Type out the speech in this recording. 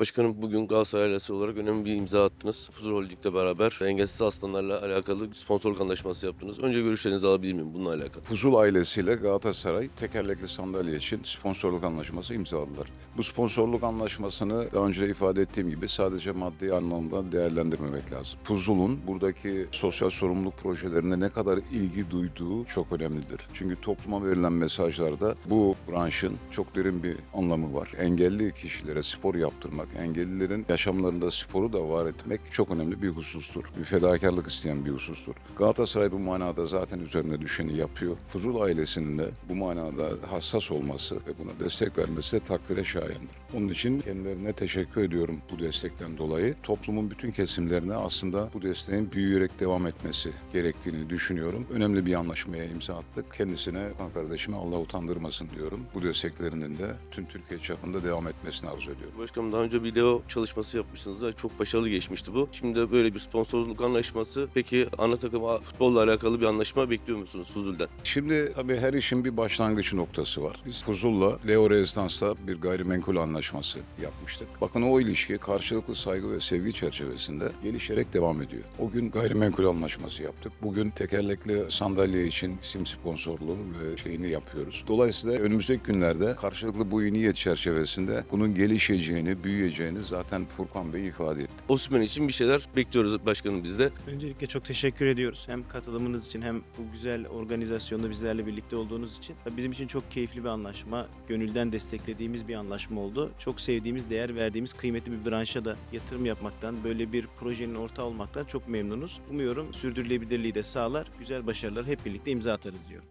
Başkanım bugün Galatasaray ailesi olarak önemli bir imza attınız. Fuzul Holding'le beraber engelsiz aslanlarla alakalı sponsorluk anlaşması yaptınız. Önce görüşlerinizi alabilir miyim bununla alakalı? Fuzul ailesiyle Galatasaray tekerlekli sandalye için sponsorluk anlaşması imzaladılar. Bu sponsorluk anlaşmasını daha önce de ifade ettiğim gibi sadece maddi anlamda değerlendirmemek lazım. Fuzul'un buradaki sosyal sorumluluk projelerine ne kadar ilgi duyduğu çok önemlidir. Çünkü topluma verilen mesajlarda bu branşın çok derin bir anlamı var. Engelli kişilere spor yaptırmak, engellilerin yaşamlarında sporu da var etmek çok önemli bir husustur. Bir fedakarlık isteyen bir husustur. Galatasaray bu manada zaten üzerine düşeni yapıyor. Fuzul ailesinin de bu manada hassas olması ve buna destek vermesi de takdire şayandır. Onun için kendilerine teşekkür ediyorum bu destekten dolayı. Toplumun bütün kesimlerine aslında bu desteğin büyüyerek devam etmesi gerektiğini düşünüyorum. Önemli bir anlaşmaya imza attık. Kendisine, kardeşime Allah utandırmasın diyorum. Bu desteklerinin de tüm Türkiye çapında devam etmesini arzu ediyorum. Başkanım daha önce bir Leo çalışması yapmıştınız da çok başarılı geçmişti bu. Şimdi de böyle bir sponsorluk anlaşması. Peki ana takım futbolla alakalı bir anlaşma bekliyor musunuz Fuzul'den? Şimdi tabii her işin bir başlangıç noktası var. Biz Fuzul'la Leo Rezidans'ta bir gayrimenkul anlaşması yapmıştık. Bakın o ilişki karşılıklı saygı ve sevgi çerçevesinde gelişerek devam ediyor. O gün gayrimenkul anlaşması yaptık. Bugün tekerlekli sandalye için isim sponsorluğu ve şeyini yapıyoruz. Dolayısıyla önümüzdeki günlerde karşılıklı bu niyet çerçevesinde bunun gelişeceğini, büyüyeceğini zaten Furkan Bey ifade etti. Osman için bir şeyler bekliyoruz başkanım biz de. Öncelikle çok teşekkür ediyoruz. Hem katılımınız için hem bu güzel organizasyonda bizlerle birlikte olduğunuz için. Bizim için çok keyifli bir anlaşma. Gönülden desteklediğimiz bir anlaşma oldu. Çok sevdiğimiz, değer verdiğimiz kıymetli bir branşa da yatırım yapmaktan, böyle bir projenin ortağı olmaktan çok memnunuz. Umuyorum sürdürülebilirliği de sağlar, güzel başarılar hep birlikte imza atarız diyorum.